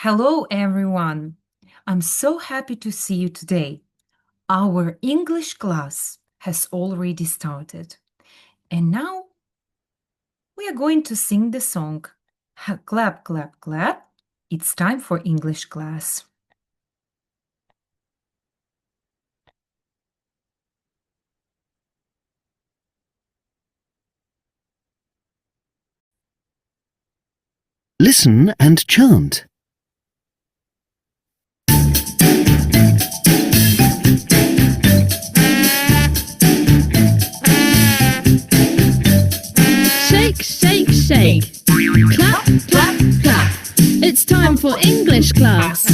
Hello, everyone. I'm so happy to see you today. Our English class has already started. And now we are going to sing the song Clap, clap, clap. It's time for English class. Listen and chant. Shake. Clap, clap, clap. It's time for English class.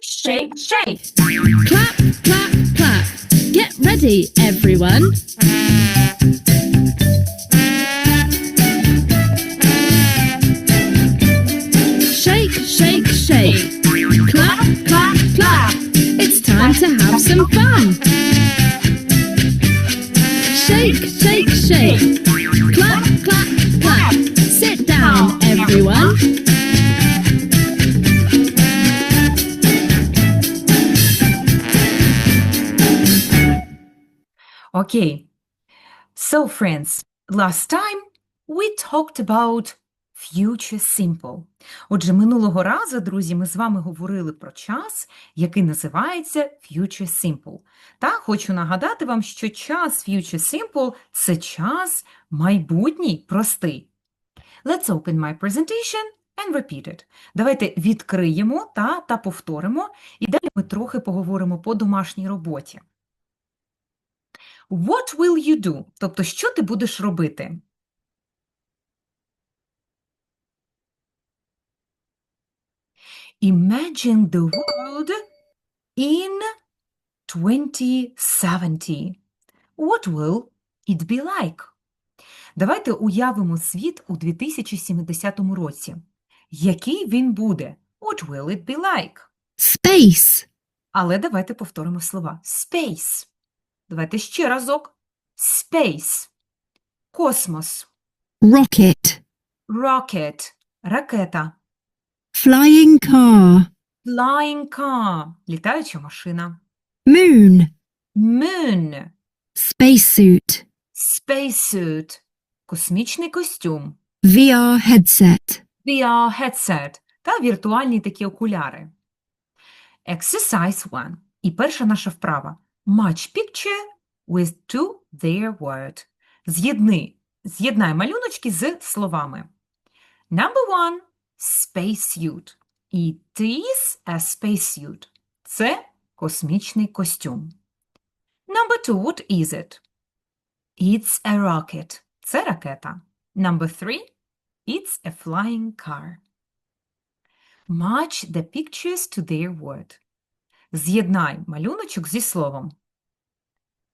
Shake, shake, shake. Clap, clap, clap. Get ready, everyone. Shake, shake, shake. Clap, clap, clap. It's time to have some fun. Okay. So, friends, last time we talked about future simple. Отже, минулого разу, друзі, ми з вами говорили про час, який називається future simple. Та хочу нагадати вам, що час future simple – це час майбутній простий. Let's open my presentation and repeat it. Давайте відкриємо та, та повторимо, і далі ми трохи поговоримо по домашній роботі. What will you do? Тобто, що ти будеш робити? Imagine the world in 2070. What will it be like? Давайте уявимо світ у 2070 році. Який він буде? What will it be like? Space. Але давайте повторимо слова. Space. Давайте ще разок. Space. Космос. Rocket. Rocket. Ракета. Flying car. Flying car. Літаюча машина. Moon. Moon. Spacesuit. Spacesuit. Космічний костюм. VR headset. VR headset. Та віртуальні такі окуляри. Exercise 1. І перша наша вправа. Match picture with to their word. З'єдни. З'єднай малюночки з словами. Number one. Spacesuit. It is a spacesuit. Це космічний костюм. Number two. What is it? It's a rocket. Це ракета. Number three. It's a flying car. Match the pictures to their word. З'єднай малюночок зі словом.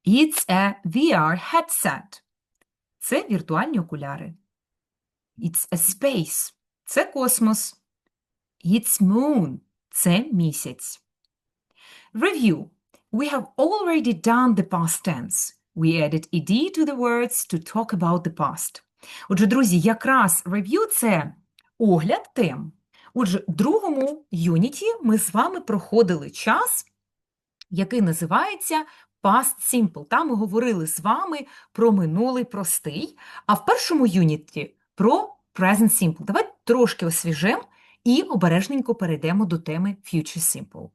It's a VR headset. Це віртуальні окуляри. It's a space. Це космос. It's moon. Це місяць. Review. We have already done the past tense. We added ed to the words to talk about the past. Отже, друзі, якраз review – це огляд тем. Отже, в другому юніті ми з вами проходили час, який називається Past Simple. Там ми говорили з вами про минулий простий, а в першому юніті про Present Simple. Давайте трошки освіжемо і обережненько перейдемо до теми Future Simple.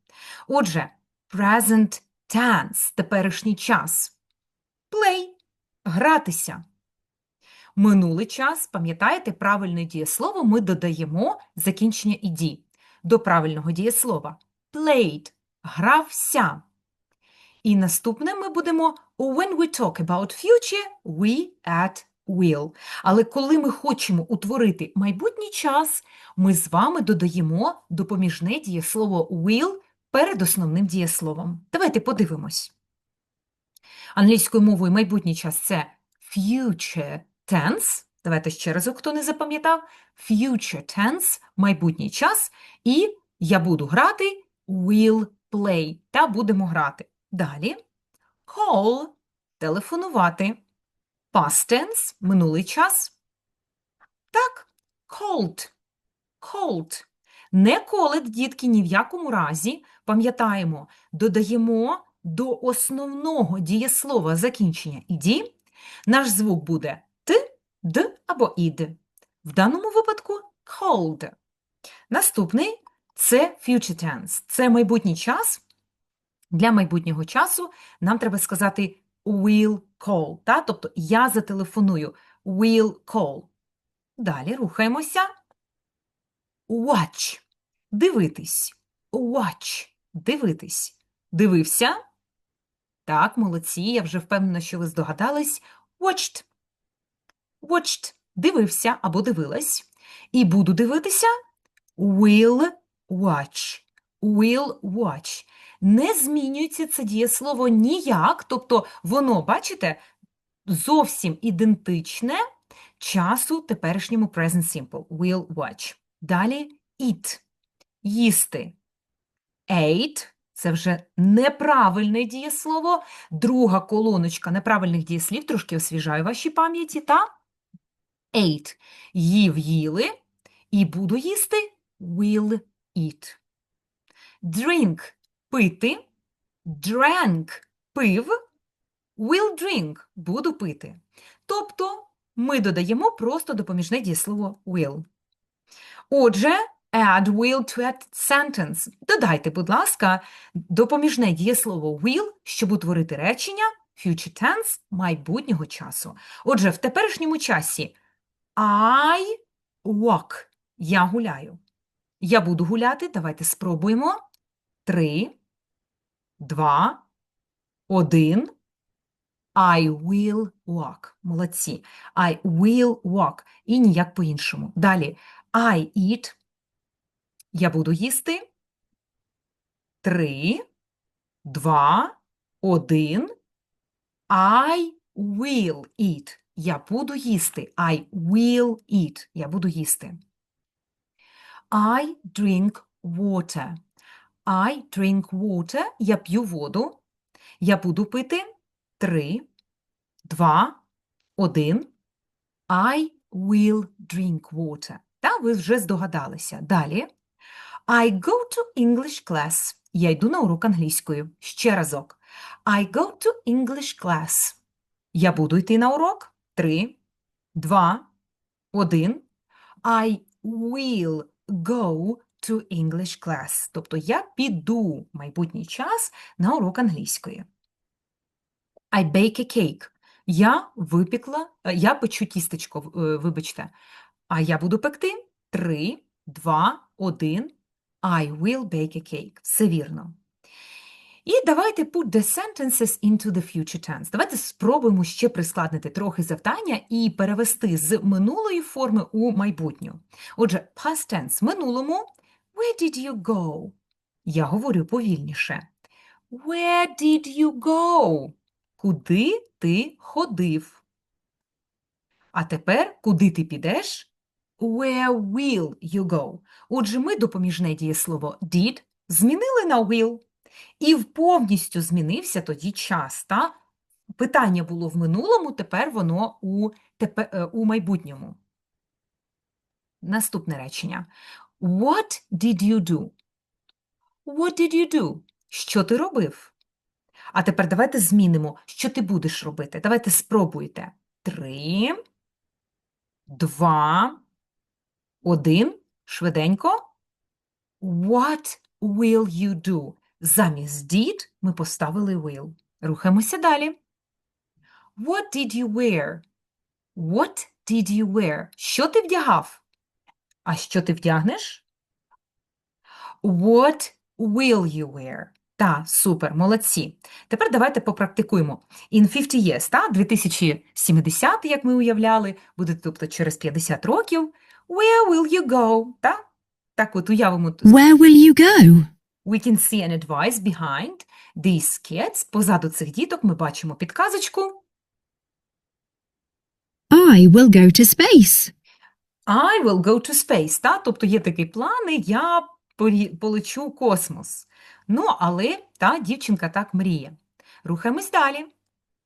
Отже, Present Tense – теперішній час. Play – гратися. Минулий час, пам'ятаєте, правильне дієслово ми додаємо закінчення «іді» до правильного дієслова. Played – грався. І наступне ми будемо when we talk about future, we add will. Але коли ми хочемо утворити майбутній час, ми з вами додаємо допоміжне дієслово will перед основним дієсловом. Давайте подивимось. Англійською мовою майбутній час це future tense. Давайте ще разок, хто не запам'ятав. Future tense – майбутній час. І я буду грати will play. Та будемо грати. Далі. Call – телефонувати. Past tense – минулий час. Так, called cold. Не cold, дітки, ні в якому разі. Пам'ятаємо, додаємо до основного дієслова закінчення «іді». Наш звук буде д або ід. В даному випадку cold. Наступний це future tense. Це майбутній час. Для майбутнього часу нам треба сказати will call. Та? Тобто я зателефоную. Will call. Далі рухаємося. Watch. Дивитись. Watch. Дивитись. Дивився. Так, молодці, я вже впевнена, що ви здогадались. Watched. Watched. Дивився або дивилась. І буду дивитися. Will watch. Will watch. Не змінюється це дієслово ніяк, тобто воно, бачите, зовсім ідентичне часу теперішньому present simple. Will watch. Далі eat. Їсти. Ate – це вже неправильне дієслово. Друга колоночка неправильних дієслів, трошки освіжаю ваші пам'яті, та ate – їв, їли, і буду їсти will eat. Drink – пити, drank – пив, will drink – буду пити. Тобто ми додаємо просто допоміжне дієслово will. Отже, add will to a sentence. Додайте, будь ласка, допоміжне дієслово will, щоб утворити речення future tense майбутнього часу. Отже, в теперішньому часі I walk. Я гуляю. Я буду гуляти. Давайте спробуємо. Три, два, один. I will walk. Молодці. I will walk. І ніяк по-іншому. Далі. I eat. Я буду їсти. Три, два, один. I will eat. Я буду їсти. I will eat. Я буду їсти. I drink water. I drink water. Я п'ю воду. Я буду пити. Три, два, один. I will drink water. Та ви вже здогадалися. Далі. I go to English class. Я йду на урок англійської. Ще разок. I go to English class. Я буду йти на урок. Три, два, один. I will go to English class. Тобто я піду в майбутній час на урок англійської. I bake a cake. Я випікла, я печу тістечко, е, вибачте. А я буду пекти. Три, два, один. I will bake a cake. Все вірно. І давайте put the sentences into the future tense. Давайте спробуємо ще прискладнити трохи завдання і перевести з минулої форми у майбутню. Отже, past tense – минулому. Where did you go? Я говорю повільніше. Where did you go? Куди ти ходив? А тепер, куди ти підеш? Where will you go? Отже, ми допоміжне дієслово did змінили на will. І повністю змінився тоді час. Та? Питання було в минулому, тепер воно у, тепе- е, у майбутньому. Наступне речення. What did you do? What did you do? Що ти робив? А тепер давайте змінимо, що ти будеш робити. Давайте спробуйте. Три, два, один. Швиденько. What will you do? Замість did ми поставили will. Рухаємося далі. What did you wear? What did you wear? Що ти вдягав? А що ти вдягнеш? What will you wear? Та, супер, молодці. Тепер давайте попрактикуємо. In 50 years, та, 2070, як ми уявляли, буде, тобто через 50 років. Where will you go? Та? Так от уявимо. Where will you go? We can see an advice behind these kids. Позаду цих діток ми бачимо підказочку. I will go to space. I will go to space. Та? Тобто є такі плани, я полечу в космос. Ну, але та дівчинка так мріє. Рухаємось далі.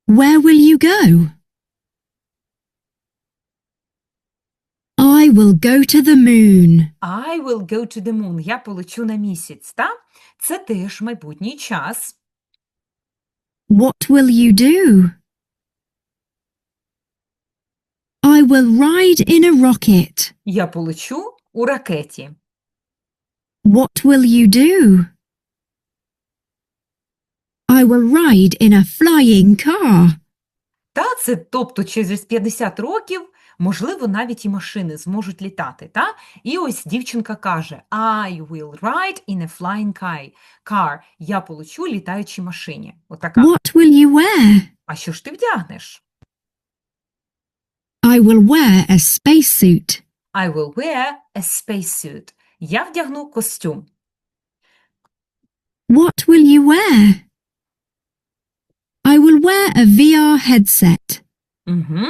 Where will you go? I I will go to the moon. I will go to the moon. Я полечу на місяць, та? Це теж майбутній час. What will you do? I will ride in a rocket. Я полечу у ракеті. What will you do? I will ride in a flying car. Та це, тобто через 50 років, можливо, навіть і машини зможуть літати, та? І ось дівчинка каже I will ride in a flying car. Я полечу літаючій машині. Отака. What will you wear? А що ж ти вдягнеш? I will wear a spacesuit. I will wear a spacesuit. Я вдягну костюм. What will you wear? I will wear a VR headset. Угу.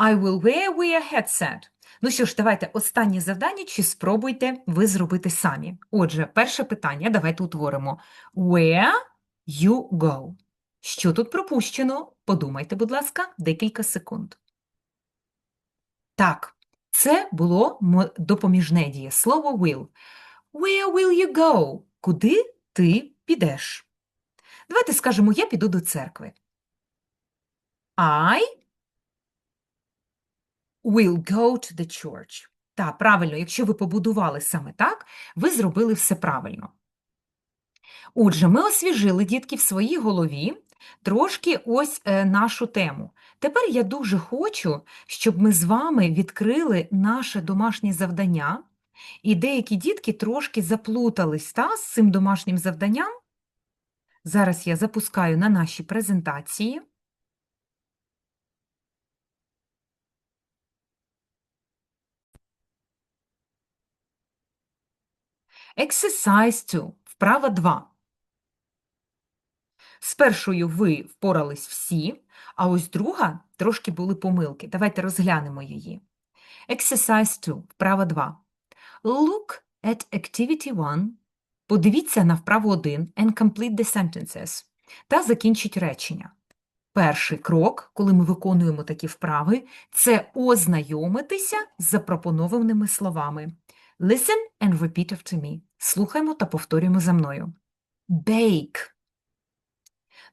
I will wear wear headset. Ну що ж, давайте останнє завдання, чи спробуйте ви зробити самі. Отже, перше питання, давайте утворимо. Where you go? Що тут пропущено? Подумайте, будь ласка, декілька секунд. Так, це було допоміжне дієслово will. Where will you go? Куди ти підеш? Давайте скажемо, я піду до церкви. I will go to the church. Так, правильно, якщо ви побудували саме так, ви зробили все правильно. Отже, ми освіжили, дітки, в своїй голові трошки ось е, нашу тему. Тепер я дуже хочу, щоб ми з вами відкрили наше домашнє завдання, і деякі дітки трошки заплутались та, з цим домашнім завданням. Зараз я запускаю на нашій презентації. Exercise 2. Вправа 2. З першою ви впорались всі, а ось друга трошки були помилки. Давайте розглянемо її. Exercise 2. Вправа 2. Look at activity 1. Подивіться на вправу 1 and complete the sentences. Та закінчіть речення. Перший крок, коли ми виконуємо такі вправи, це ознайомитися з запропонованими словами. Listen and repeat after me. Слухаймо та повторюємо за мною. Bake.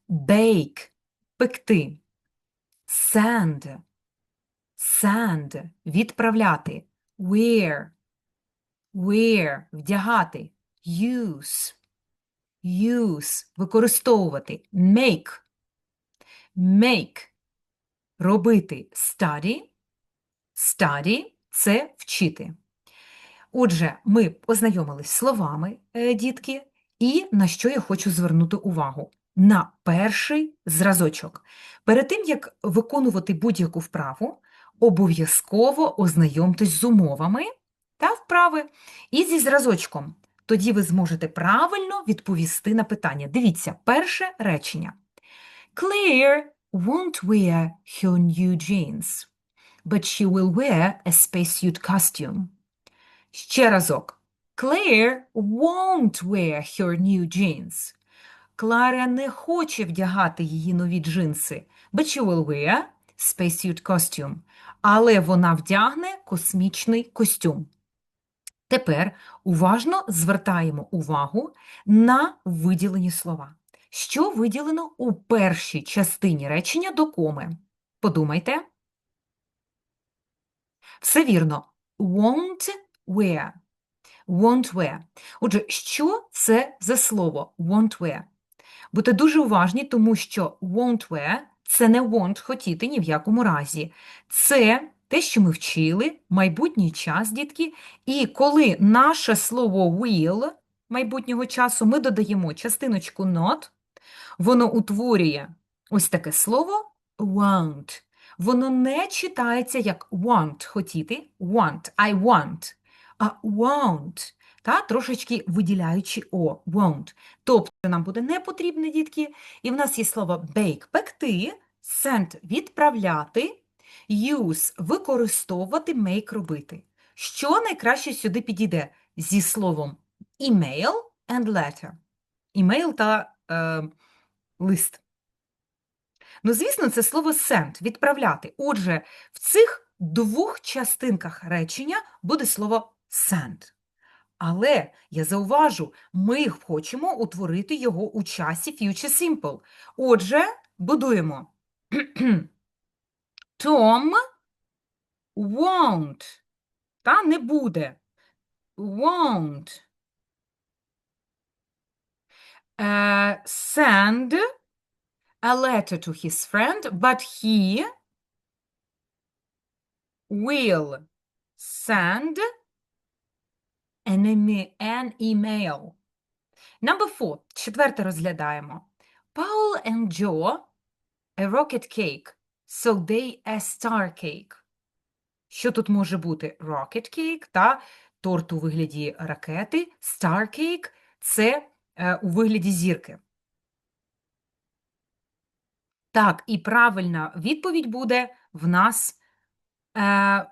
Bake. Пекти. Send. Send. Відправляти. Wear. Wear. Вдягати. Use. Use. Використовувати. Make. Make. Робити. Study. Study – це вчити. Отже, ми ознайомились словами, е, дітки, і на що я хочу звернути увагу? На перший зразочок. Перед тим, як виконувати будь-яку вправу, обов'язково ознайомтесь з умовами та вправи і зі зразочком. Тоді ви зможете правильно відповісти на питання. Дивіться, перше речення. Claire won't wear her new jeans, but she will wear a spacesuit costume. Ще разок. Claire won't wear her new jeans. Клара не хоче вдягати її нові джинси. But she will wear spacesuit costume. Але вона вдягне космічний костюм. Тепер уважно звертаємо увагу на виділені слова. Що виділено у першій частині речення до коми? Подумайте. Все вірно. Won't wear. Won't wear. Отже, що це за слово won't wear? Будьте дуже уважні, тому що won't wear – це не won't хотіти ні в якому разі. Це те, що ми вчили, майбутній час, дітки. І коли наше слово will майбутнього часу ми додаємо частиночку not, воно утворює ось таке слово want. Воно не читається як want хотіти, want, I want, а won't, та, трошечки виділяючи о, won't. Тобто нам буде не потрібне, дітки, і в нас є слово bake – пекти, send – відправляти, use – використовувати, make – робити. Що найкраще сюди підійде зі словом email and letter? Email та е, лист. Ну, звісно, це слово send – відправляти. Отже, в цих двох частинках речення буде слово Але я зауважу, ми хочемо утворити його у часі future simple. Отже, будуємо. Tom won't. Та не буде. Won't. Е, send a letter to his friend, but he will send an, eme- an email. Number four. Четверте розглядаємо. Paul and Joe a rocket cake, so they a star cake. Що тут може бути? Rocket cake та торт у вигляді ракети. Star cake – це е, у вигляді зірки. Так, і правильна відповідь буде в нас, е,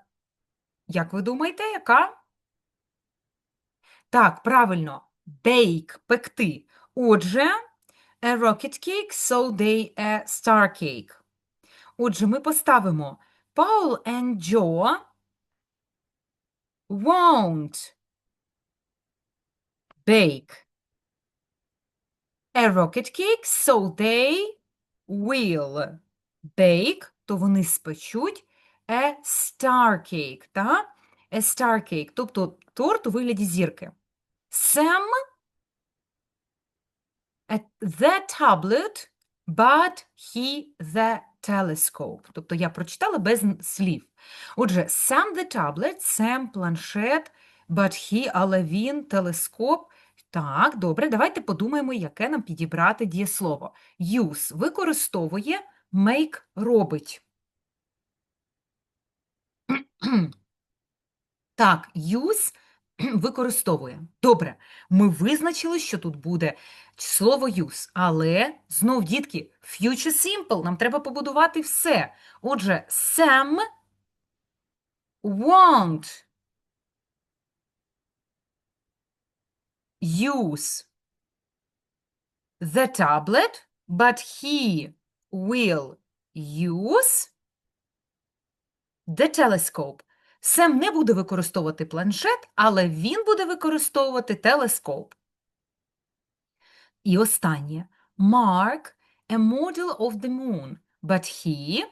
як ви думаєте, яка? Так, правильно, bake – пекти. Отже, a rocket cake, so they a star cake. Отже, ми поставимо Paul and Joe won't bake a rocket cake, so they will bake, то вони спечуть a star cake, та? A star cake, тобто торт у вигляді зірки. Sam the tablet, but he the telescope. Тобто я прочитала без слів. Отже, Sam the tablet, Sam планшет, but he, але він, телескоп. Так, добре, давайте подумаємо, яке нам підібрати дієслово. Use використовує, make робить. Так, use використовує. Добре, ми визначили, що тут буде слово use, але знов, дітки, future simple, нам треба побудувати все. Отже, Sam won't use the tablet, but he will use the telescope. Сем не буде використовувати планшет, але він буде використовувати телескоп. І останнє. Mark a model of the moon, but he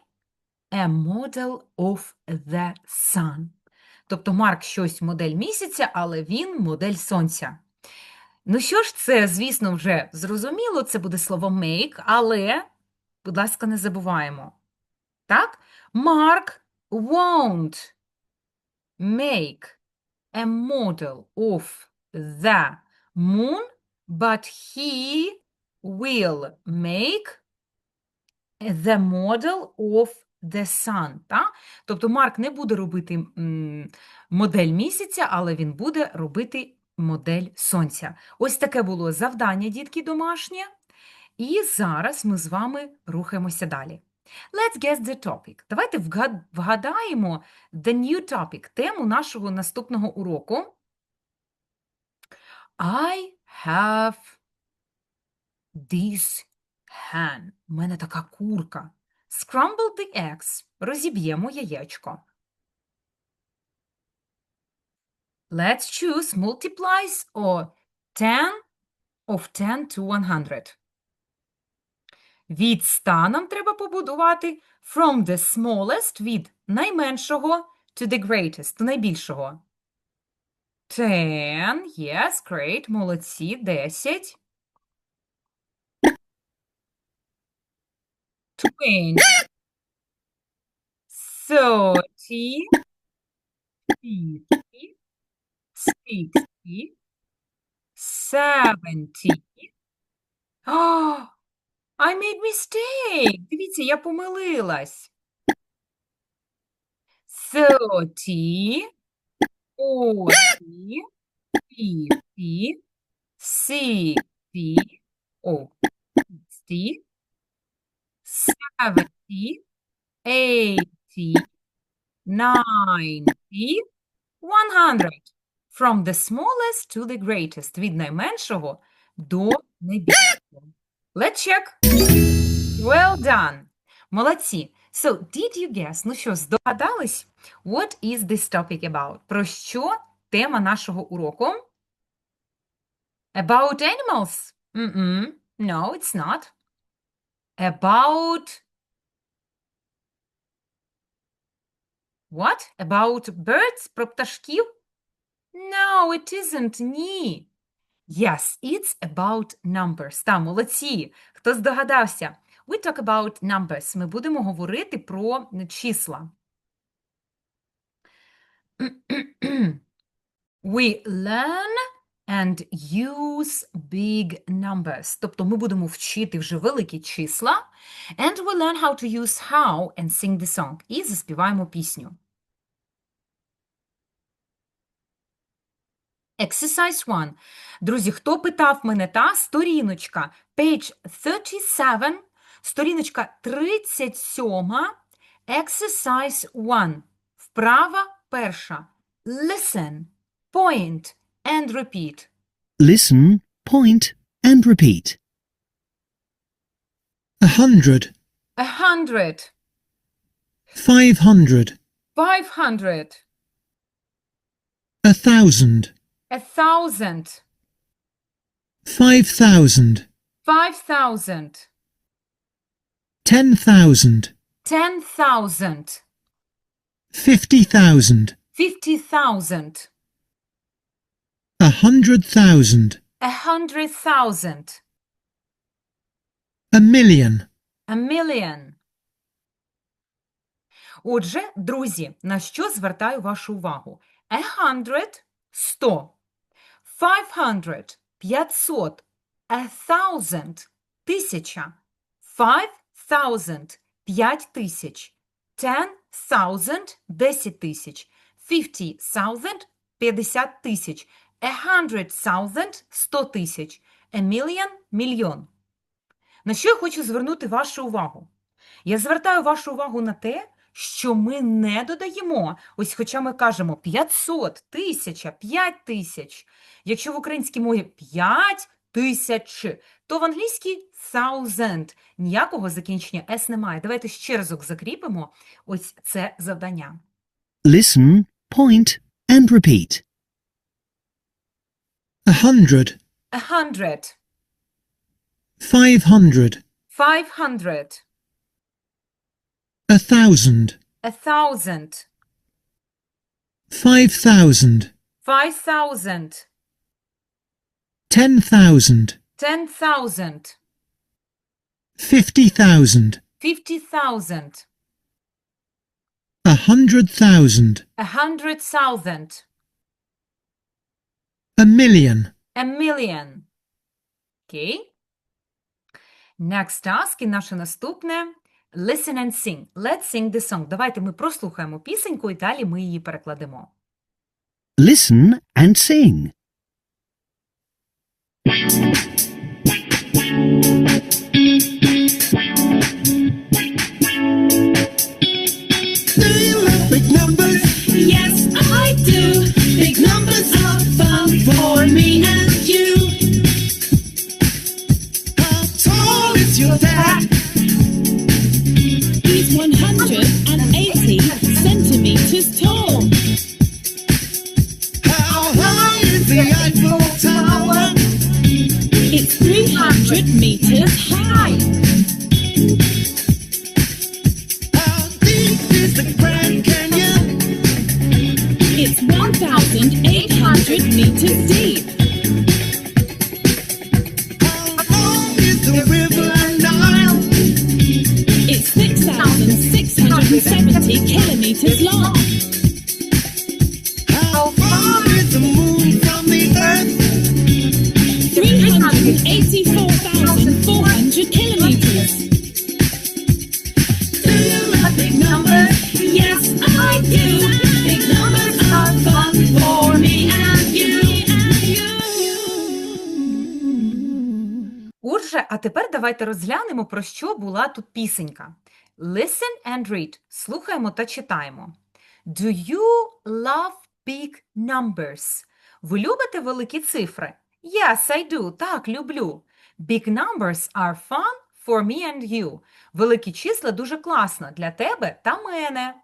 a model of the sun. Тобто Марк щось модель місяця, але він модель сонця. Ну що ж, це, звісно, вже зрозуміло, це буде слово make, але, будь ласка, не забуваємо. Так? Mark won't make a model of the moon, but he will make the model of the sun. Та? Тобто Марк не буде робити модель місяця, але він буде робити модель сонця. Ось таке було завдання, дітки, домашнє. І зараз ми з вами рухаємося далі. Let's guess the topic. Давайте вгадаємо the new topic, тему нашого наступного уроку. I have this hen. У мене така курка. Scramble the eggs. Розіб'ємо яєчко. Let's choose multiplies or 10 of 10 to 100. Від 100 нам треба побудувати from the smallest від найменшого to the greatest, до найбільшого. 10, yes, great, молодці, 10. 20, 30, 50, 60, 70. Oh, I made mistake. Дивіться, я помилилась. 30, 40, 50, 60, oh, 60, 70, 80, 90, 100. From the smallest to the greatest. Від найменшого до найбільшого. Let's check. Well done. Молодці. So, did you guess? Ну що, здогадались? What is this topic about? Про що тема нашого уроку? About animals? Mm-mm. No, it's not. About What? About birds? Про пташків? No, it isn't. Ні. Yes, it's about numbers. Та, молодці. Хто здогадався? We talk about numbers. Ми будемо говорити про числа. We learn and use big numbers. Тобто ми будемо вчити вже великі числа. And we learn how to use how and sing the song. І заспіваємо пісню. Exercise 1. Друзі, хто питав мене, та сторіночка, page 37, сторіночка 37, exercise 1. Вправа перша. Listen, point and repeat. Listen, point, and repeat. A hundred, A hundred, five hundred, five hundred, a thousand, a thousand, five thousand, five thousand, ten thousand, ten thousand, fifty thousand, fifty thousand, a hundred thousand, a hundred thousand, a million. a million. Отже, друзі, на що звертаю вашу увагу? A hundred – сто. Five hundred – п'ятсот. A thousand – тисяча. Five thousand – п'ять тисяч. Ten thousand – десять тисяч. Fifty thousand – п'ятдесят тисяч. A hundred thousand – сто тисяч. A million – мільйон. На що я хочу звернути вашу увагу? Я звертаю вашу увагу на те, що ми не додаємо. Ось хоча ми кажемо 500, 1000, 5000. Якщо в українській мові 5 тисяч, то в англійській thousand. Ніякого закінчення S немає. Давайте ще разок закріпимо ось це завдання. Listen, point, and repeat. A hundred, A hundred, five hundred, 500, a thousand, a thousand, five thousand, 5,000, ten thousand, 10,000, fifty thousand, 50,000, a hundred thousand, a hundred thousand, a million. a million. Окей. Next task і наше наступне listen and sing. Let's sing the song. Давайте ми прослухаємо пісеньку і далі ми її перекладемо. Listen and sing. Do 300 meters high. Про що була тут пісенька. Listen and read. Слухаємо та читаємо. Do you love big numbers? Ви любите великі цифри? Yes, I do. Так, люблю. Big numbers are fun for me and you. Великі числа дуже класно для тебе та мене.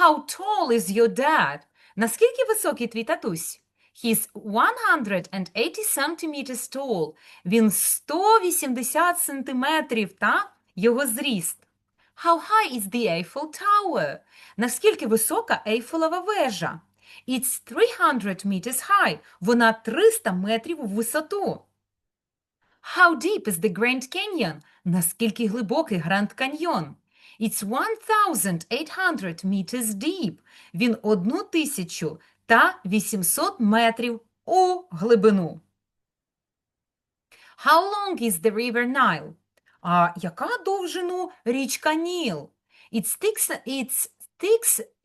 How tall is your dad? Наскільки високий твій татусь? He's 180 centimeters tall. Він 180 сантиметрів, та? Його зріст. How high is the Eiffel Tower? Наскільки висока Ейфелева вежа? It's 300 meters high. Вона 300 метрів у висоту. How deep is the Grand Canyon? Наскільки глибокий Гранд Каньйон? It's 1800 meters deep. Він одну тисячу та 800 метрів у глибину. How long is the river Nile? А яка довжину річка Ніл? It's it's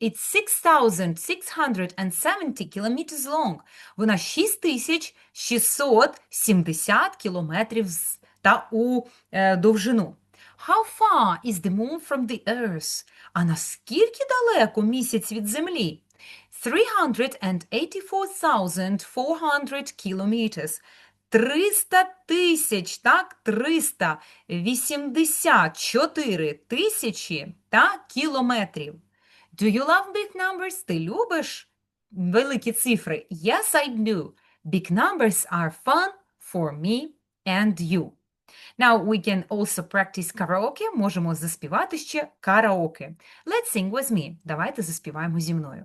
it's 6,670 kilometers long. Вона 6670 кілометрів та у е, довжину. How far is the moon from the earth? А наскільки далеко місяць від землі? 384,400 kilometers. 300 тисяч, так, 384 тисячі та кілометрів. Do you love big numbers? Ти любиш великі цифри? Yes, I do. Big numbers are fun for me and you. Now we can also practice karaoke. Можемо заспівати ще караоке. Let's sing with me. Давайте заспіваємо зі мною.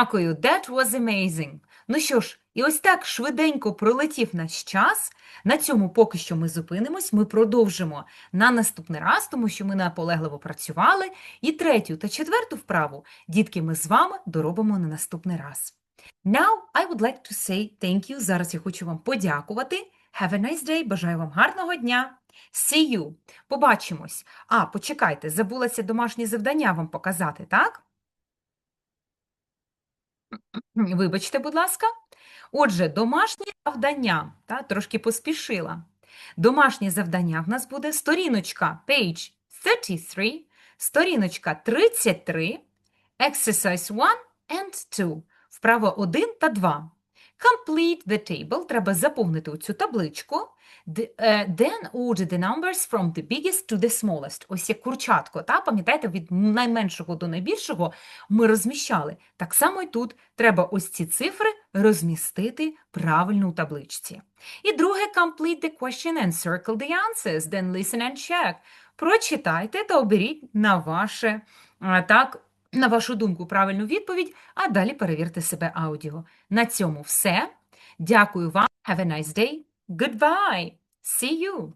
Дякую, that was amazing. Ну що ж, і ось так швиденько пролетів наш час. На цьому поки що ми зупинимось. Ми продовжимо на наступний раз, тому що ми наполегливо працювали. І третю та четверту вправу, дітки, ми з вами доробимо на наступний раз. Now I would like to say thank you. Зараз я хочу вам подякувати. Have a nice day. Бажаю вам гарного дня. See you. Побачимось. А, почекайте, забулася домашнє завдання вам показати, так? Вибачте, будь ласка. Отже, домашнє завдання, та, трошки поспішила. Домашнє завдання в нас буде сторіночка page 33, сторіночка 33, exercise 1 and 2, вправо 1 та 2. Complete the table, треба заповнити цю табличку. Е, Then order the numbers from the biggest to the smallest. Ось як курчатко, та? Пам'ятаєте, від найменшого до найбільшого ми розміщали. Так само і тут треба ось ці цифри розмістити правильно у табличці. І друге, complete the question and circle the answers, then listen and check. Прочитайте та оберіть на ваше, так, на вашу думку правильну відповідь, а далі перевірте себе аудіо. На цьому все. Дякую вам. Have a nice day. Goodbye. See you.